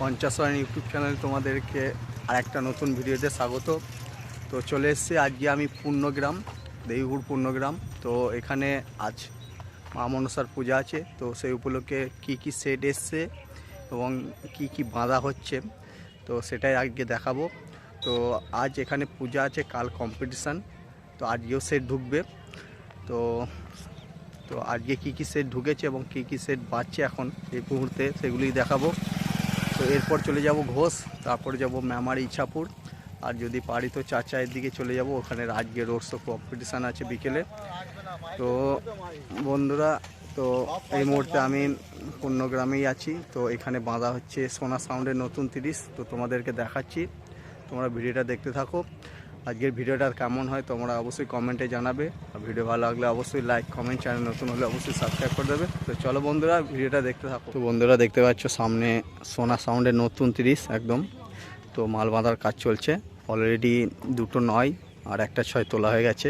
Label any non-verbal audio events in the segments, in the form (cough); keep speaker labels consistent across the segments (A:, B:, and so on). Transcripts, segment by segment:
A: পঞ্চাশ one YouTube channel তোমাদেরকে আর একটা নতুন ভিডিওতে স্বাগত। তো চলে এসেছি, আজকে আমি পূর্ণগ্রাম, দেবীপুর পূর্ণগ্রাম। তো এখানে আজ মা মনসার পূজা আছে, তো সেই উপলক্ষে কি কি সেট এসছে এবং কি কি বাঁধা হচ্ছে, তো সেটাই আজকে দেখাবো। তো আজ এখানে পূজা আছে কাল কম্পিটিশান তো আজকেও সেট ঢুকবে। তো তো আজকে কি কি সেট ঢুকেছে এবং কি কি সেট বাজছে এখন এই মুহূর্তে সেগুলি দেখাবো। তো এরপর চলে যাব ঘোষ, তারপর যাব ম্যামার ইছাপুর। আর যদি পারি তো চাচাইয়ের দিকে চলে যাব, ওখানে আজকে রোড শো কম্পিটিশান আছে বিকেলে। তো বন্ধুরা, তো এই মুহূর্তে আমি পূর্ণগ্রামেই আছি। তো এখানে বাঁধা হচ্ছে সোনা সাউন্ডের নতুন তিরিশ। তো তোমাদেরকে দেখাচ্ছি। তোমরা ভিডিওটা দেখতে থাকো। আজকের ভিডিওটা কেমন হয় তোমরা অবশ্যই কমেন্টে জানাবে। আর ভিডিও ভালো লাগলে অবশ্যই লাইক কমেন্ট চ্যানেল নতুন হলে অবশ্যই সাবস্ক্রাইব করে দেবে। তো চলো বন্ধুরা, ভিডিওটা দেখতে থাকো। তো বন্ধুরা দেখতে পাচ্ছ সামনে সোনা সাউন্ডের নতুন তিরিশ একদম। তো মাল বাঁধার কাজ চলছে। অলরেডি দুটো নয়, আর একটা ছয় তোলা হয়ে গেছে।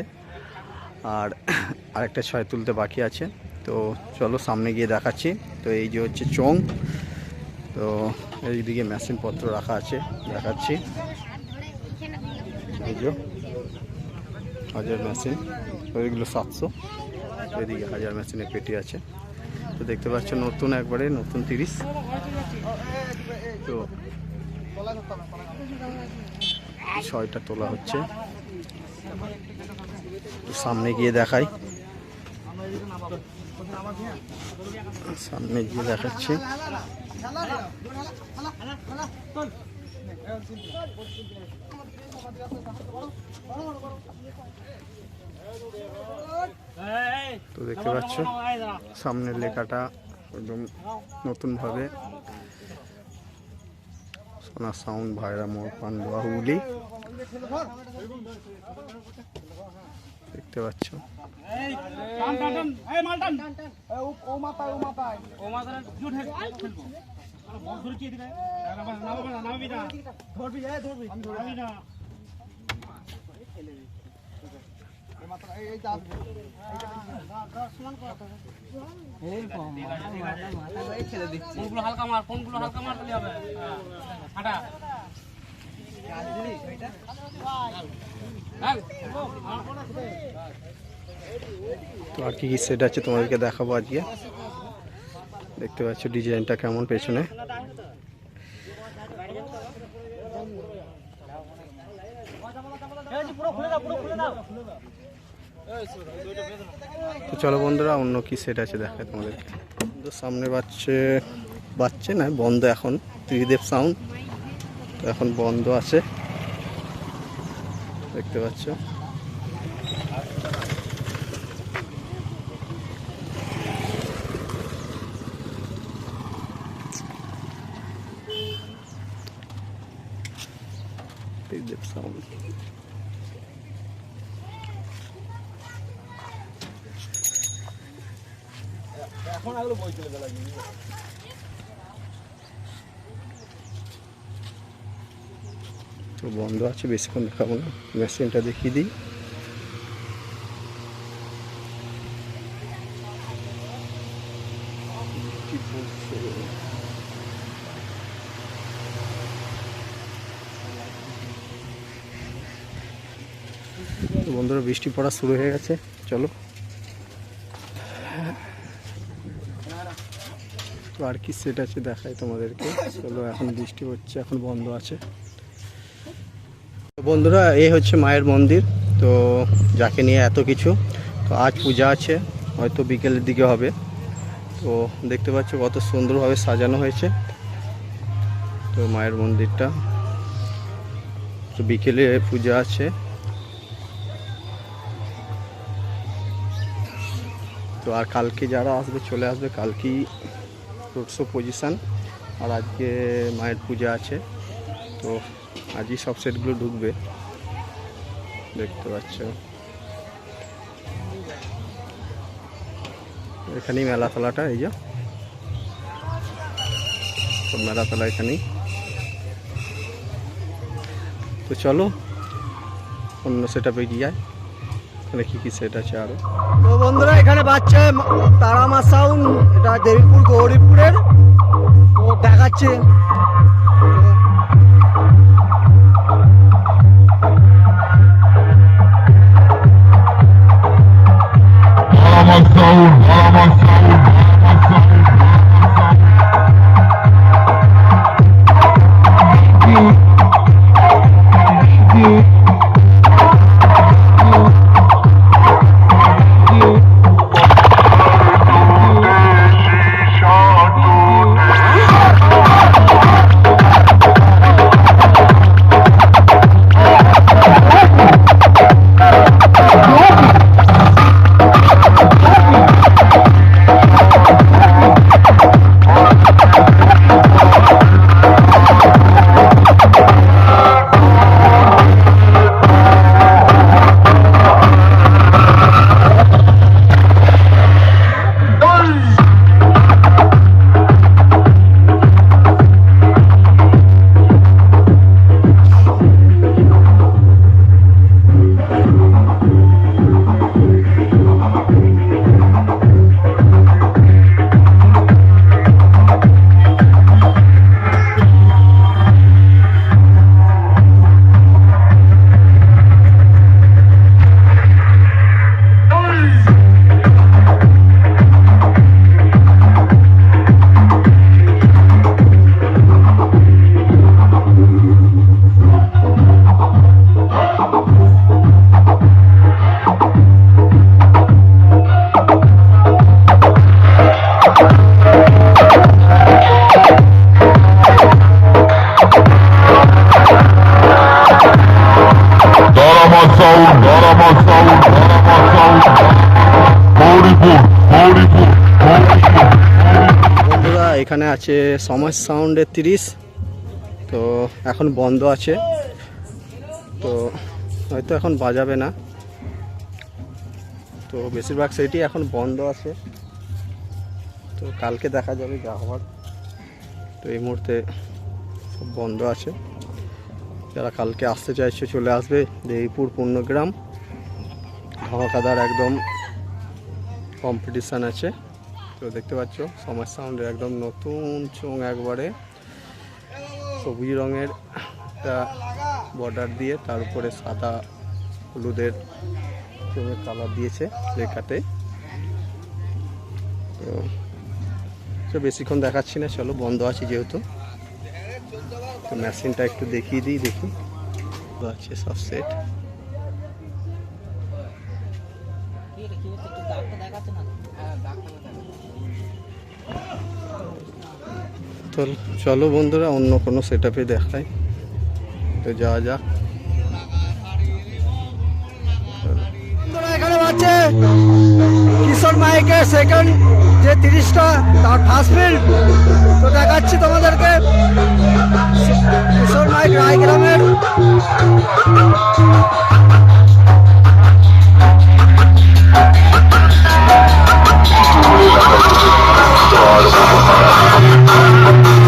A: আর (clears throat) আরেকটা ছয় তুলতে বাকি আছে। তো চলো সামনে গিয়ে দেখাচ্ছি। তো এই যে হচ্ছে চোং তো এইদিকে মেশিনপত্র রাখা আছে। দেখাচ্ছি। যে হাজার মেশিন ওইগুলো সাতশো এদিকে হাজার মেশিনে পেটি আছে। তো দেখতে পাচ্ছ নতুন একবারে, নতুন তিরিশ। তো ছয়টা তোলা হচ্ছে। সামনে গিয়ে দেখাই। সামনে গিয়ে দেখাচ্ছি। তো দেখতে পাচ্ছ সামনের লেখাটা একদম নতুনভাবে সোনা সাউন্ড ভাইরা মোর পান্ডুয়া হুগলি। দেখতে পাচ্ছ?
B: কোনগুলো হালকা মার কোনগুলো হালকা মার তাহলে হবে হ্যাঁ। হাঁটা হ্যাঁ।
A: তো আর কি কি সেট আছে তোমাদেরকে দেখাবো আজকে দেখতে পাচ্ছ ডিজাইনটা কেমন পেছনে তো চলো বন্ধুরা, অন্য কি সেট আছে দেখায় তোমাদের। সামনে বাচ্চে বাচ্চে না, বন্ধ এখন, ত্রিদেব সাউন্ড তো এখন বন্ধ আছে। দেখতে পাচ্ছ? ত্রিদেব সাউন্ড তো বন্ধ আছে বেশিক্ষণ দেখাবো না। মেশিনটা দেখিয়ে দিই। তো বন্ধুরা বৃষ্টি পড়া শুরু হয়ে গেছে। চলো। তো আর কি সেট আছে দেখাই তোমাদেরকে। চলো, এখন বৃষ্টি হচ্ছে, এখন বন্ধ আছে। বন্ধুরা এই হচ্ছে মায়ের মন্দির। তো যাকে নিয়ে এত কিছু, তো আজ পূজা আছে, হয়তো বিকেলের দিকে হবে। তো দেখতে পাচ্ছ কত সুন্দরভাবে সাজানো হয়েছে। তো মায়ের মন্দিরটা, তো বিকেলে পূজা আছে। তো আর কালকে যারা আসবে, চলে আসবে, কালকেই রোড পজিশান আর আজকে মায়ের পূজা আছে। তো আজই সব সেটগুলো ঢুকবে। দেখতে পাচ্ছ। এখানেই মেলা তলাটা, এই যে। মেলা তলা এখানেই। তো চলো, অন্য সেটা এগিয়ে যায় এখানে কি কি সেট আছে আরও? তো বন্ধুরা এখানে বাচ্চা তারামা সাউন্ড এটা দেবীপুর গৌরীপুরের। দেখাচ্ছে।
C: Balamak
A: এখানে আছে সমাজ সাউন্ডের তিরিশ। তো এখন বন্ধ আছে। তো হয়তো এখন বাজাবে না। তো বেশিরভাগ সেটি এখন বন্ধ আছে। তো কালকে দেখা যাবে যা হওয়ার। তো এই মুহূর্তে সব বন্ধ আছে। যারা কালকে আসতে চাইছে চলে আসবে। দেবীপুর পূর্ণগ্রাম। ধামাকাদার একদম কম্পিটিশান আছে। তো দেখতে পাচ্ছ সমাজ সাউন্ডের একদম নতুন চোং একবারে। সবুজ রঙের একটা বর্ডার দিয়ে তার উপরে সাদা হলুদের চোঙের কালার দিয়েছে লেখাতে। তো বেশিক্ষণ দেখাচ্ছি না, চলো বন্ধ আছে যেহেতু। তো মেশিনটা একটু দেখিয়ে দিই, দেখি। আছে, সব সেট তো চলো বন্ধুরা, অন্য কোনো সেট আপে দেখাই। তো যাওয়া যাক। এখানে কিশোর মাইকের সেকেন্ড যে তিরিশটা, তার ফার্স্ট ফিল্ড তো দেখাচ্ছি তোমাদেরকে কিশোর মাইক রায়গ্রামের।
C: কিশোর
D: Oh, (laughs)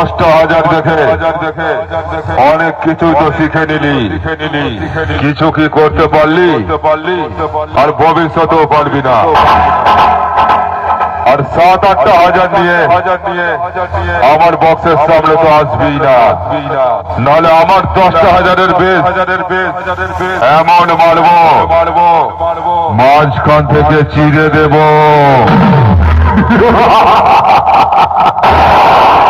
D: দশটা হাজার দেখে। অনেক কিছু তো শিখে নিলি। কিছু কি করতে পারলি? আর ভবিষ্যতেও পারবি না। আর সাত, আটটা হাজার নিয়ে আমার বক্সের সামনে তো আসবি না। নাহলে আমার দশটা হাজারের বেশ। এমন মারবো। মাঝখান থেকে চিড়ে দেব। (laughs)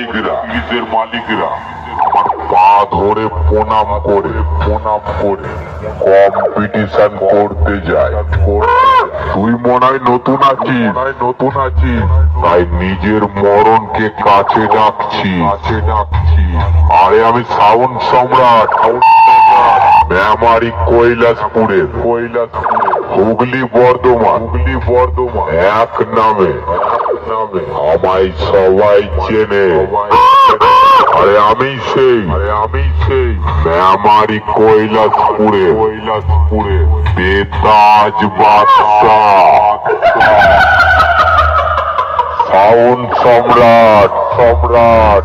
E: মালিকরা তিরিশের মালিকরা আমার পা ধরে প্রণাম করে প্রণাম করে কম্পিটিশন করতে যায়। তুই মনে হয় নতুন আছিস? নতুন আছিস তাই নিজের মরণকে কাছে ডাকছি কাছে ডাকছি আরে আমি সাউন্ড সম্রাট। মেমারি কৈলাসপুরের। কৈলাসপুরের হুগলি বর্ধমান হুগলি বর্ধমান। এক নামে। নামে আমায় সবাই চেনে। আরে আমি সেই আমি সেই আমারই কৈলাসপুরে কৈলাসপুরে বেতাজ বাদশা সাউন্ড সম্রাট সম্রাট।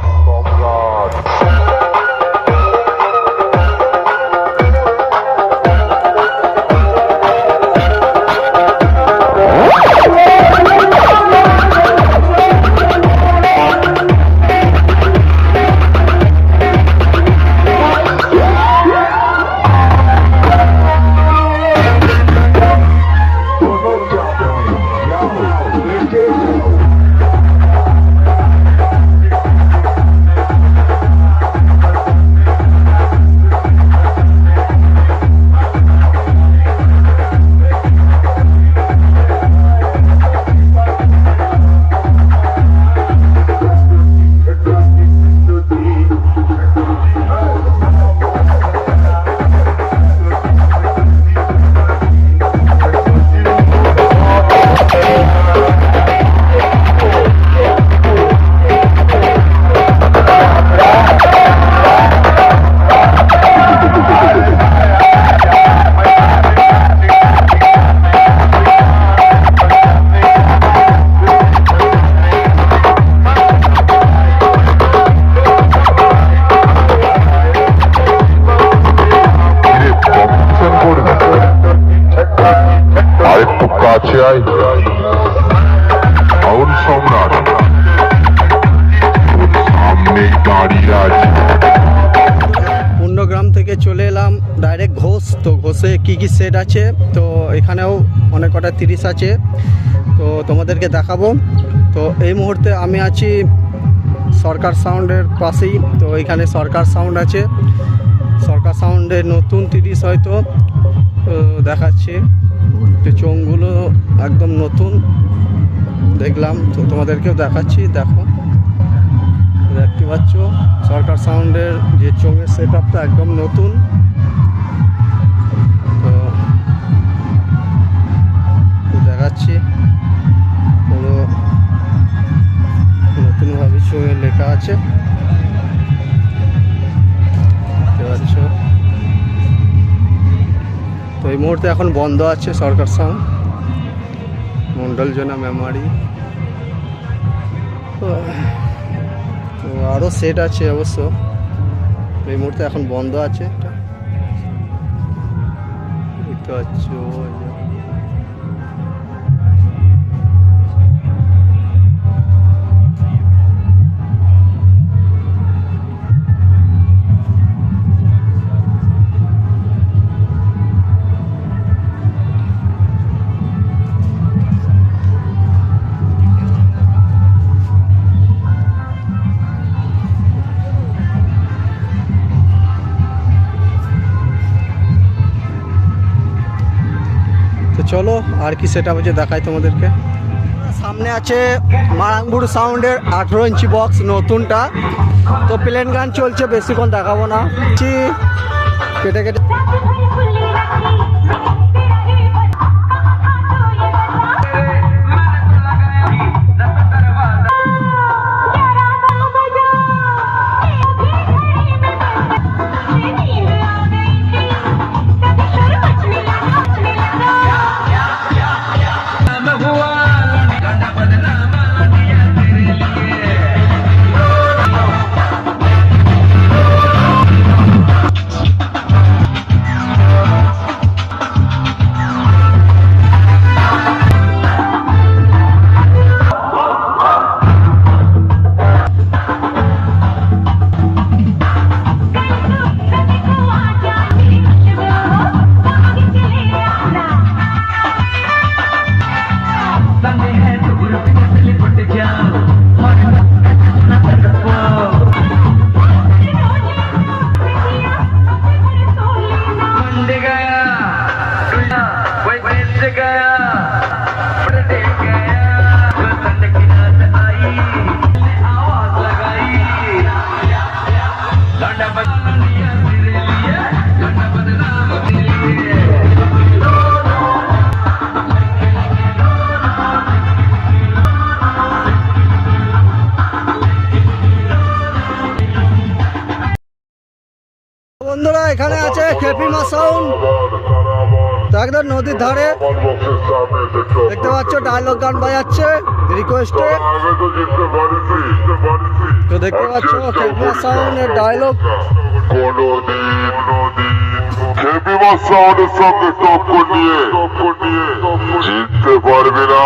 A: তো ঘোষে কী কী সেট আছে? তো এখানেও অনেক কটা তিরিশ আছে। তো তোমাদেরকে দেখাবো। তো এই মুহূর্তে আমি আছি সরকার সাউন্ডের পাশেই। তো এখানে সরকার সাউন্ড আছে। সরকার সাউন্ডের নতুন তিরিশ হয়তো দেখাচ্ছি। চোঙগুলো একদম নতুন। দেখলাম, তো তোমাদেরকেও দেখাচ্ছি। দেখো। দেখতে পাচ্ছ? সরকার সাউন্ডের যে চোঙের সেট একদম নতুন। দেখাচ্ছি পুরো নতুনভাবে চোঙে লেখা
F: আছে। তো এই মুহূর্তে এখন বন্ধ আছে সরকার সাউন্ড মন্ডল জনা মেমারি তো আরও সেট আছে অবশ্য। এই মুহূর্তে এখন বন্ধ আছে। দেখতে পাচ্ছ চলো, আর কি সেটা হচ্ছে দেখাই তোমাদেরকে। সামনে আছে মারাঙ্গুর সাউন্ডের আঠেরো ইঞ্চি বক্স নতুনটা। তো প্লেন গান চলছে, বেশিক্ষণ দেখাবো না। কেটে কেটে এখানে আছে খেপিমা সাউন্ড তো একদম নদীর ধারে। দেখতে পাচ্ছ ডায়লগ গান বাজাচ্ছে রিকোয়েস্টে তো দেখতে পাচ্ছ খেপিমা সাউন্ডের ডায়লগ
E: সাউন্ডের সঙ্গে টক্কর নিয়ে জিততে পারবে না।